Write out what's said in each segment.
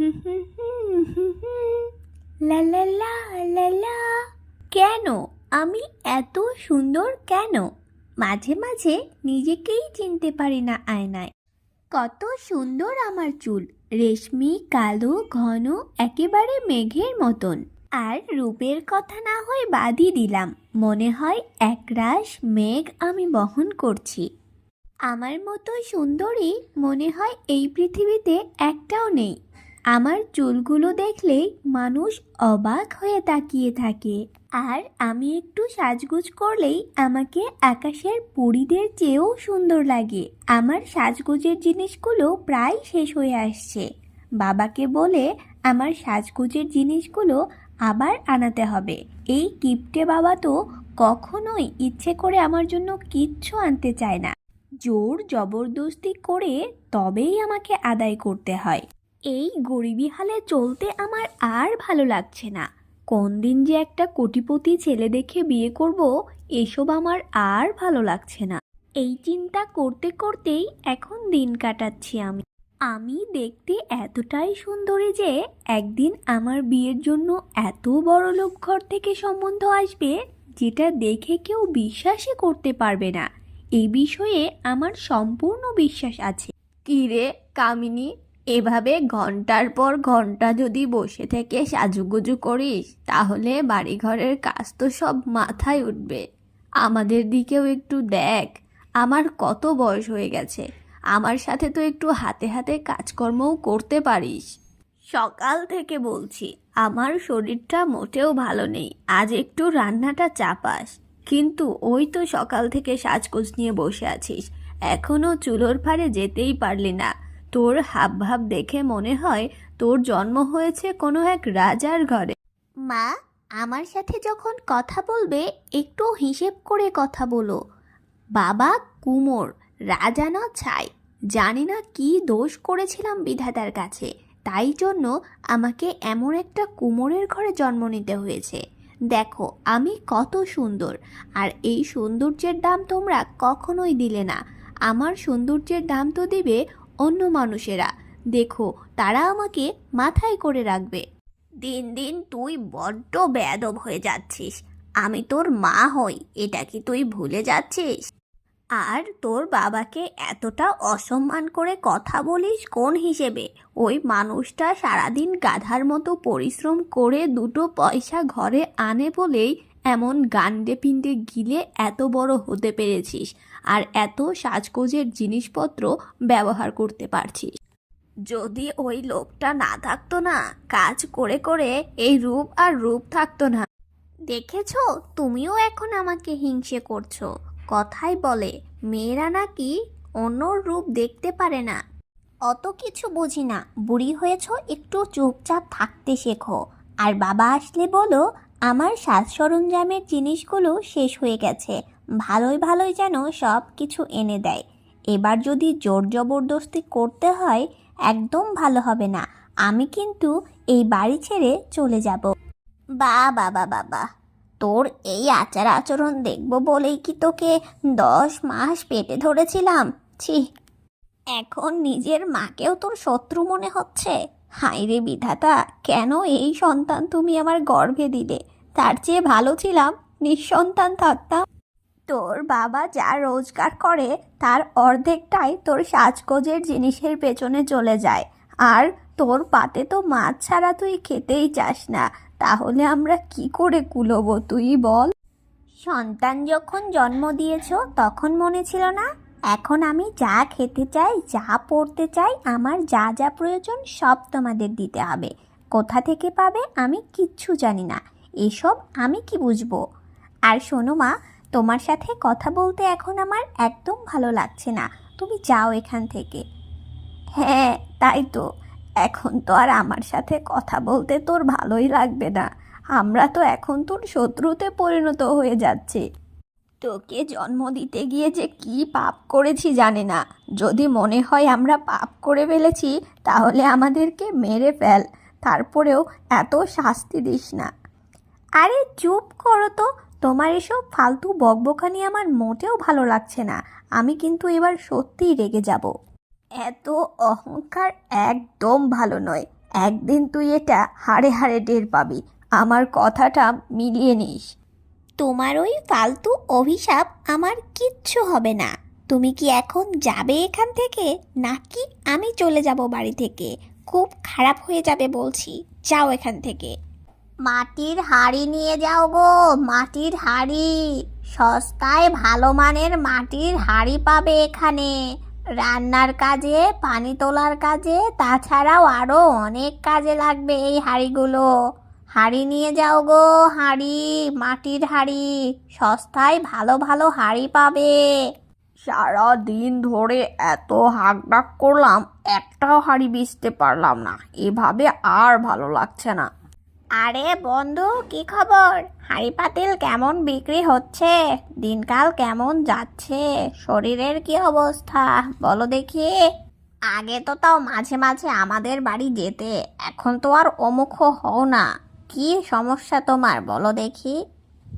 লা লা লা লা কেন? আমি এত সুন্দর কেন? মাঝে মাঝে নিজেকেই চিনতে পারি না আয়নায়। কত সুন্দর আমার চুল। রেশমি, কালো, ঘন, একেবারে মেঘের মতন। আর রূপের কথা না হয় বাদই দিলাম। মনে হয় একরাশ মেঘ আমি বহন করছি। আমার মতো সুন্দরী মনে হয় এই পৃথিবীতে একটাও নেই। আমার চুলগুলো দেখলেই মানুষ অবাক হয়ে তাকিয়ে থাকে। আর আমি একটু সাজগুজ করলেই আমাকে আকাশের পরীদের চেয়েও সুন্দর লাগে। আমার সাজগুজের জিনিসগুলো প্রায় শেষ হয়ে আসছে। বাবাকে বলে আমার সাজগুজের জিনিসগুলো আবার আনাতে হবে। এই কিপটে বাবা তো কখনোই ইচ্ছে করে আমার জন্য কিচ্ছু আনতে চায় না। জোর জবরদস্তি করে তবেই আমাকে আদায় করতে হয়। এই গরিবি হালে চলতে আমার আর ভালো লাগছে না। কোন দিন যে একটা কোটিপতি ছেলে দেখে বিয়ে করব, এসব আমার আর ভালো লাগছে না। এই চিন্তা করতে করতেই এখন দিন কাটাচ্ছি আমি। আমি দেখতে এতটাই সুন্দরী যে একদিন আমার বিয়ের জন্য এত বড় লোক ঘর থেকে সম্বন্ধ আসবে, যেটা দেখে কেউ বিশ্বাসই করতে পারবে না। এই বিষয়ে আমার সম্পূর্ণ বিশ্বাস আছে। কি রে, কামিনী এভাবে ঘণ্টার পর ঘণ্টা যদি বসে থেকে সাজুগুজু করিস, তাহলে বাড়িঘরের কাজ তো সব মাথায় উঠবে। আমাদের দিকেও একটু দেখ, আমার কত বয়স হয়ে গেছে। আমার সাথে তো একটু হাতে হাতে কাজকর্মও করতে পারিস। সকাল থেকে বলছি, আমার শরীরটা মোটেও ভালো নেই, আজ একটু রান্নাটা চাপাস। কিন্তু ওই তো সকাল থেকে সাজগোজ নিয়ে বসে আছিস, এখনও চুলোর ফাড়ে যেতেই পারলি না। তোর হাব ভাব দেখে মনে হয় তোর জন্ম হয়েছে কোনো এক রাজার ঘরে। মা, আমার সাথে যখন কথা বলবে, একটু হিসেব করে কথা বলো। বাবা কুমোর, রাজা না ছাই। জানি না কি দোষ করেছিলাম বিধাতার কাছে। তাই জন্য আমাকে এমন একটা কুমোরের ঘরে জন্ম নিতে হয়েছে। দেখো, আমি কত সুন্দর। আর এই সৌন্দর্যের দাম তোমরা কখনোই দিলে না। আমার সৌন্দর্যের দাম তো দিবে অন্য মানুষেরা। দেখো, তারা আমাকে মাথায় করে রাখবে। দিন দিন তুই বড্ড বেয়াদব হয়ে যাচ্ছিস। আমি তোর মা হই, এটা কি তুই ভুলে যাচ্ছিস? আর তোর বাবাকে এতটা অসম্মান করে কথা বলিস কোন হিসেবে? ওই মানুষটা সারাদিন গাধার মতো পরিশ্রম করে দুটো পয়সা ঘরে আনে বলেই এমন গান্ডে পিণ্ডে গিলে এত বড় হতে পেরেছিস। আর এত সাজগোজের জিনিসপত্র ব্যবহার করতে পারছিস। যদি ওই লোকটা না থাকতো না, কাজ করে করে এই রূপ আর রূপ থাকতো না। দেখেছ, তুমিও এখন আমাকে হিংসে করছ। কথাই বলে, মেয়েরা নাকি অন্য রূপ দেখতে পারে না। অত কিছু বুঝি না। বুড়ি হয়েছ, একটু চুপচাপ থাকতে শেখো। আর বাবা আসলে বলো, আমার সাজ সরঞ্জামের জিনিসগুলো শেষ হয়ে গেছে। ভালোই ভালোই যেন সব কিছু এনে দেয়। এবার যদি জোর জবরদস্তি করতে হয়, একদম ভালো হবে না। আমি কিন্তু এই বাড়ি ছেড়ে চলে যাব। বা বাবা বাবা তোর এই আচার আচরণ দেখব বলেই কি তোকে দশ মাস পেটে ধরেছিলাম? ছি। এখন নিজের মাকেও তোর শত্রু মনে হচ্ছে? হাই রে বিধাতা, কেন এই সন্তান তুমি আমার গর্ভে দিলে? তার চেয়ে ভালো ছিলাম, নিঃসন্তান থাকতাম। তোর বাবা যা রোজগার করে, তার অর্ধেকটাই তোর সাজগোজের জিনিসের পেছনে চলে যায়। আর তোর পাতে তো মাছ ছাড়া তুই খেতেই চাস না। তাহলে আমরা কি করে কুলোবো তুই বল? সন্তান যখন জন্ম দিয়েছ, তখন মনে ছিল না? এখন আমি যা খেতে চাই, যা পড়তে চাই, আমার যা যা প্রয়োজন সব তোমাদের দিতে হবে। কোথা থেকে পাবে আমি কিচ্ছু জানি না। এসব আমি কি বুঝব? আর শোনো মা তোমার সাথে কথা বলতে এখন আমার একদম ভালো লাগছে না। তুমি যাও এখান থেকে। হ্যাঁ তাই তো। এখন তো আর আমার সাথে কথা বলতে তোর ভালোই লাগবে না। আমরা তো এখন তোর শত্রুতে পরিণত হয়ে যাচ্ছি। তোকে জন্ম দিতে গিয়ে যে কি পাপ করেছি জানে না। যদি মনে হয় আমরা পাপ করে ফেলেছি, তাহলে আমাদেরকে মেরে ফেল। তারপরেও এত শাস্তি দিস না। আরে চুপ করো তো। তোমার এসব ফালতু বকবকানি আমার মোটেও ভালো লাগছে না। আমি কিন্তু এবার সত্যিই রেগে যাব। এত অহংকার একদম ভালো নয়। একদিন তুই এটা হাড়ে হাড়ে টের পাবি। আমার কথাটা মিলিয়ে নিস। তোমার ওই ফালতু অভিশাপ আমার কিচ্ছু হবে না। তুমি কি এখন যাবে এখান থেকে? নাকি আমি চলে যাব বাড়ি থেকে? খুব খারাপ হয়ে যাবে বলছি। যাও এখান থেকে। মাটির হাড়ি নিয়ে যাও গো, মাটির হাড়ি। সস্তায় ভালো মানের মাটির হাড়ি পাবে এখানে। রান্নার কাজে, পানি তোলার কাজে, তাছাড়াও আরও অনেক কাজে লাগবে এই হাড়িগুলো। হাড়ি নিয়ে যাও গো, হাড়ি, মাটির হাড়ি। সস্তায় ভালো ভালো হাড়ি পাবে। সারা দিন ধরে এত হাক ডাক করলাম, একটাও হাড়ি বেচতে পারলাম না। এভাবে আর ভালো লাগছে না। আরে বন্ধু, কি খবর? হাড়ি পাতিল কেমন বিক্রি হচ্ছে? দিনকাল কেমন যাচ্ছে? শরীরের কি অবস্থা? বলো দেখি। আগে তো তাও মাঝে মাঝে আমাদের বাড়ি যেতে, এখন তো আর অমুখ হও না। কি সমস্যা তোমার? বলো দেখি।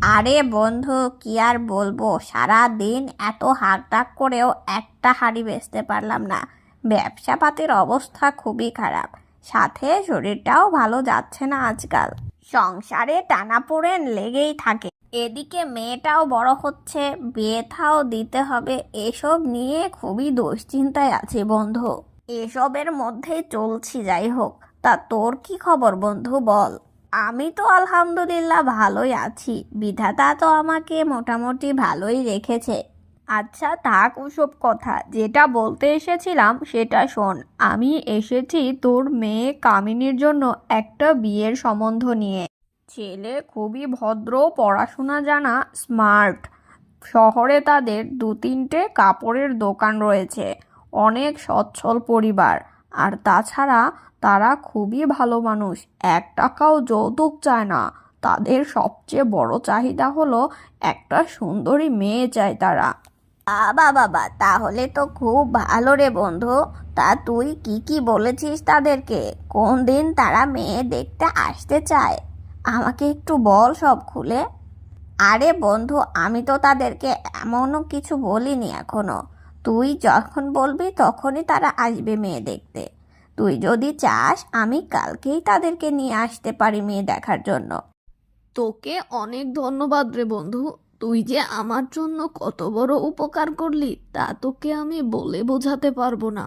আরে বন্ধু, কি আর বলব? সারা দিন এত হাক ডাক করেও একটা হাড়ি বেচতে পারলাম না। ব্যবসা পাতির অবস্থা খুবই খারাপ। সাথে শরীরটাও ভালো যাচ্ছে না আজকাল। সংসারে টানাপোড়েন লেগেই থাকে। এদিকে মেয়েটাও বড় হচ্ছে বিয়ে থাও দিতে হবে। এসব নিয়ে খুবই দুশ্চিন্তায় আছে বন্ধু। এসবের মধ্যে চলছি, যাই হোক। তা তোর কি খবর বন্ধু বল? আমি তো আলহামদুলিল্লাহ ভালোই আছি। বিধাতা তো আমাকে মোটামুটি ভালোই রেখেছে। আচ্ছা থাক ওসব কথা। যেটা বলতে এসেছিলাম সেটা শোন। আমি এসেছি তোর মেয়ে কামিনীর জন্য একটা বিয়ের সম্বন্ধ নিয়ে। ছেলে খুবই ভদ্র, পড়াশোনা জানা স্মার্ট শহরে তাদের দু তিনটে কাপড়ের দোকান রয়েছে। অনেক সচ্ছল পরিবার। আর তাছাড়া তারা খুবই ভালো মানুষ। এক টাকাও যৌতুক চায় না। তাদের সবচেয়ে বড় চাহিদা হলো একটা সুন্দরী মেয়ে চায় তারা। বাবা বাবা, তাহলে তো খুব ভালো রে বন্ধু। তা তুই কি কি বলেছিস তাদেরকে? কোন দিন তারা মেয়ে দেখতে আসতে চায়? আমাকে একটু বল সব খুলে। আরে বন্ধু, আমি তো তাদেরকে এমনও কিছু বলিনি এখনও। তুই যখন বলবি তখনই তারা আসবে মেয়ে দেখতে। তুই যদি চাস, আমি কালকেই তাদেরকে নিয়ে আসতে পারি মেয়ে দেখার জন্য। তোকে অনেক ধন্যবাদ রে বন্ধু। তুই যে আমার জন্য কত বড় উপকার করলি, তা তোকে আমি বলে বোঝাতে পারব না।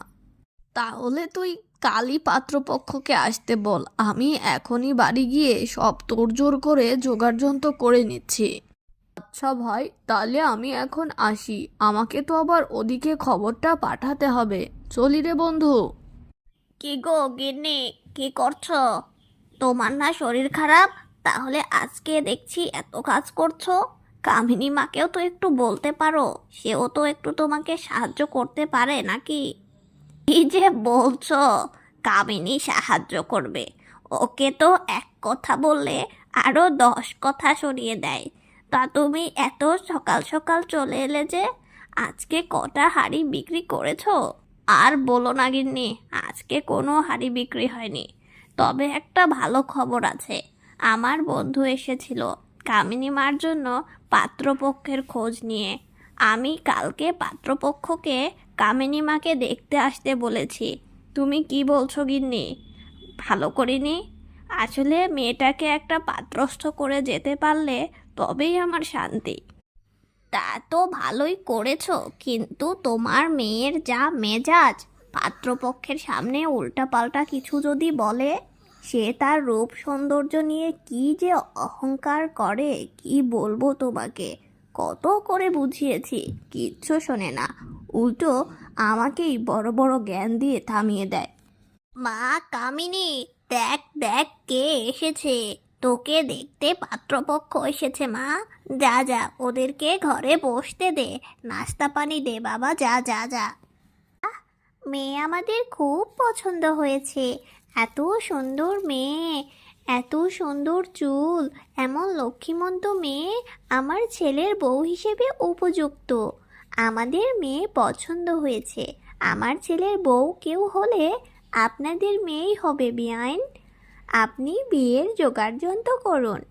তাহলে তুই কালই পাত্রপক্ষকে আসতে বল, আমি এখনই বাড়ি গিয়ে সব তোড়জোড় করে জোগাড়যন্ত্র করে নিচ্ছি। আচ্ছা ভাই, তাহলে আমি এখন আসি, আমাকে তো আবার ওদিকে খবরটা পাঠাতে হবে। চলি রে বন্ধু। কি গো গিন্নি, কি করছ? তোমার না শরীর খারাপ? তাহলে আজকে দেখছি এত কাজ করছ। কামিনী মাকেও তো একটু বলতে পারো। সেও তো একটু তোমাকে সাহায্য করতে পারে নাকি? কি যে বলছো? কামিনী সাহায্য করবে। ওকে তো এক কথা বললে আরও দশ কথা সরিয়ে দেয়। তা তুমি এত সকাল সকাল চলে এলে যে আজকে কটা হাড়ি বিক্রি করেছ? আর বলো না গিন্নি, আজকে কোনো হাড়ি বিক্রি হয়নি। তবে একটা ভালো খবর আছে। আমার বন্ধু এসেছিল। কামিনী মার জন্য পাত্রপক্ষের খোঁজ নিয়ে। আমি কালকে পাত্রপক্ষকে কামিনী মাকে দেখতে আসতে বলেছি। তুমি কি বলছো, গিন্নি? ভালো করিনি আসলে মেয়েটাকে একটা পাত্রস্থ করে যেতে পারলে তবেই আমার শান্তি। তা তো ভালোই করেছ, কিন্তু তোমার মেয়ের যা মেজাজ, পাত্রপক্ষের সামনে উল্টাপাল্টা কিছু যদি বলে? সে তার রূপ সৌন্দর্য নিয়ে কি যে অহংকার করে, কি বলব তোমাকে? কত করে বুঝিয়েছি, কিচ্ছু শোনে না। উল্টো আমাকেই বড় বড় জ্ঞান দিয়ে থামিয়ে দেয়। মা কামিনী, দেখ দেখ কে এসেছে। তোকে দেখতে পাত্রপক্ষ এসেছে, মা। যা যা, ওদেরকে ঘরে বসতে দে, নাস্তা পানি দে, বাবা, যা যা যা। মেয়ে আমাদের খুব পছন্দ হয়েছে। এত সুন্দর মেয়ে, এত সুন্দর চুল, এমন লক্ষ্মীমন্ত মেয়ে আমার ছেলের বউ হিসেবে উপযুক্ত। আমাদের মেয়ে পছন্দ হয়েছে। আমার ছেলের বউ কেউ হলে আপনাদের মেয়েই হবে বিয়াইন। আপনি বিয়ের যোগাড়যন্ত্র করুন।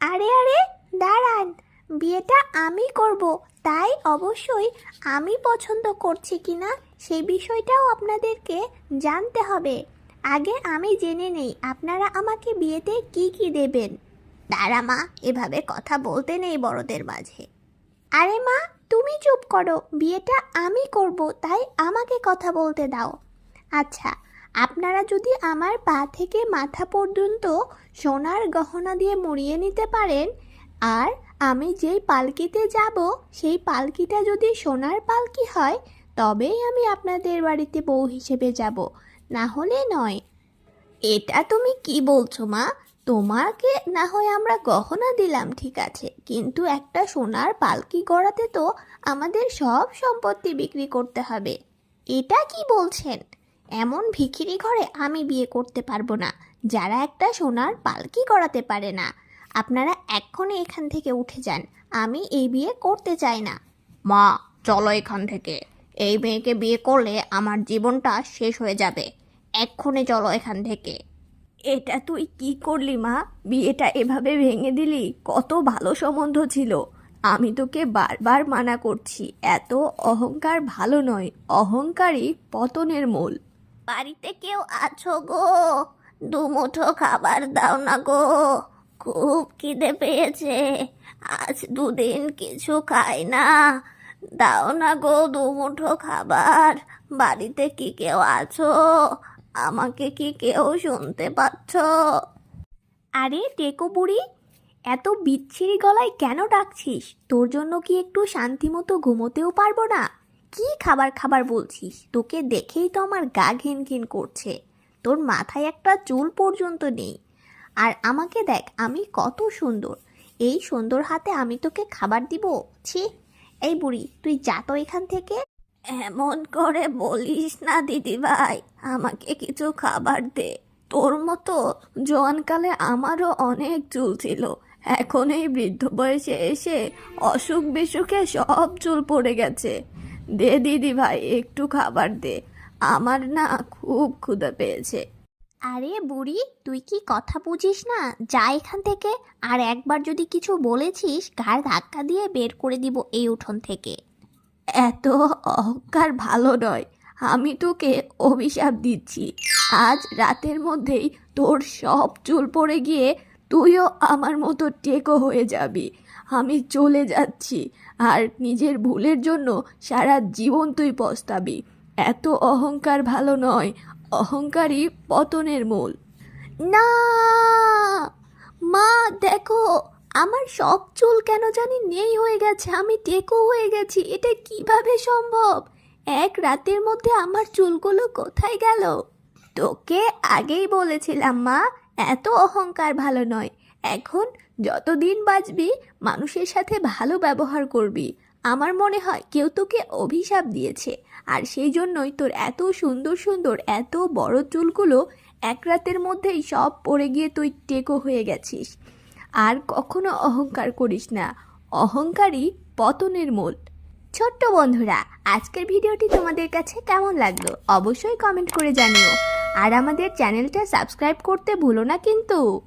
আরে আরে, দাঁড়ান। বিয়েটা আমি করব, তাই অবশ্যই আমি পছন্দ করছি কিনা সেই বিষয়টাও আপনাদেরকে জানতে হবে। আগে আমি জেনে নেই আপনারা আমাকে বিয়েতে কি কি দেবেন। দাঁড়া মা, এভাবে কথা বলতে নেই বড়দের মাঝে। আরে মা, তুমি চুপ করো, বিয়েটা আমি করব, তাই আমাকে কথা বলতে দাও। আচ্ছা আপনারা যদি আমার পা থেকে মাথা পর্যন্ত সোনার গহনা দিয়ে মুড়িয়ে নিতে পারেন, আর আমি যেই পালকিতে যাব, সেই পালকিটা যদি সোনার পালকি হয়, তবেই আমি আপনাদের বাড়িতে বউ হিসেবে যাব। না হলে নয়। এটা তুমি কি বলছো, মা? তোমাকে না হয় আমরা গহনা দিলাম, ঠিক আছে? কিন্তু একটা সোনার পালকি গড়াতে তো আমাদের সব সম্পত্তি বিক্রি করতে হবে। এটা কি বলছেন? এমন ভিখিরি ঘরে আমি বিয়ে করতে পারব না, যারা একটা সোনার পালকি গড়াতে পারে না। আপনারা এক্ষণে এখান থেকে উঠে যান, আমি এই বিয়ে করতে চাই না। মা, চলো এখান থেকে। এই মেয়েকে বিয়ে করলে আমার জীবনটা শেষ হয়ে যাবে। এক্ষুনি চলো এখান থেকে। এটা তুই কি করলি মা? বিয়েটা এভাবে ভেঙে দিলি? কত ভালো সম্বন্ধ ছিল। আমি তোকে বারবার মানা করছি এত অহংকার ভালো নয় অহংকারই পতনের মূল। বাড়িতে কেউ আছো গো? দুমুঠো খাবার দাও না গো। খুব খিদে পেয়েছে। আজ দুদিন কিছু খাই না। দাও না গো দুমুঠো খাবার। বাড়িতে কি কেউ আছো? আমাকে কি কেউ শুনতে পাচ্ছ? আরে টেকো বুড়ি, এত বিচ্ছিরি গলায় কেন ডাকছিস? তোর জন্য কি একটু শান্তি মতো ঘুমোতেও পারব না? কি খাবার খাবার বলছিস? তোকে দেখেই তো আমার গা ঘিন ঘিন করছে। তোর মাথায় একটা চুল পর্যন্ত নেই। আর আমাকে দেখ, আমি কত সুন্দর। এই সুন্দর হাতে আমি তোকে খাবার দিব? ছি, এই বুড়ি, তুই যা তো এখান থেকে। এমন করে বলিস না দিদি ভাই আমাকে কিছু খাবার দে। তোর মতো জোয়ানকালে আমারও অনেক চুল ছিল। এখন এই বৃদ্ধ বয়সে এসে অসুখ বিসুখে সব চুল পড়ে গেছে। দে দিদি ভাই একটু খাবার দে। আমার না খুব ক্ষুধা পেয়েছে। আরে বুড়ি, তুই কি কথা বুঝিস না? যা এখান থেকে। আর একবার যদি কিছু বলেছিস ঘাড় ধাক্কা দিয়ে বের করে দিব এই উঠোন থেকে। এত অহংকার ভালো নয়। আমি তোকে অভিশাপ দিচ্ছি। আজ রাতের মধ্যেই তোর সব চুল পড়ে গিয়ে তুইও আমার মতো টেকো হয়ে যাবি। আমি চলে যাচ্ছি। আর নিজের ভুলের জন্য সারা জীবন তুই পস্তাবি। এত অহংকার ভালো নয়। অহংকারই পতনের মূল। না! মা, দেখো! আমার সব চুল কেন জানি নেই হয়ে গেছে, আমি টেকো হয়ে গেছি, এটা কীভাবে সম্ভব? এক রাতের মধ্যে আমার চুলগুলো কোথায় গেল? তোকে আগেই বলেছিলাম, মা, এত অহংকার ভালো নয়। এখন যতদিন বাঁচবি, মানুষের সাথে ভালো ব্যবহার করবি। আমার মনে হয় কেউ তোকে অভিশাপ দিয়েছে, আর সেই জন্যই তোর এত সুন্দর সুন্দর, এত বড় চুলগুলো এক রাতের মধ্যেই সব পড়ে গিয়ে তুই টেকো হয়ে গেছিস। আর কখনো অহংকার করিস না। অহংকারই পতনের মূল। ছোট্ট বন্ধুরা, আজকের ভিডিওটি তোমাদের কাছে কেমন লাগল? অবশ্যই কমেন্ট করে জানিও। আর আমাদের চ্যানেলটা সাবস্ক্রাইব করতে ভুলো না কিন্তু।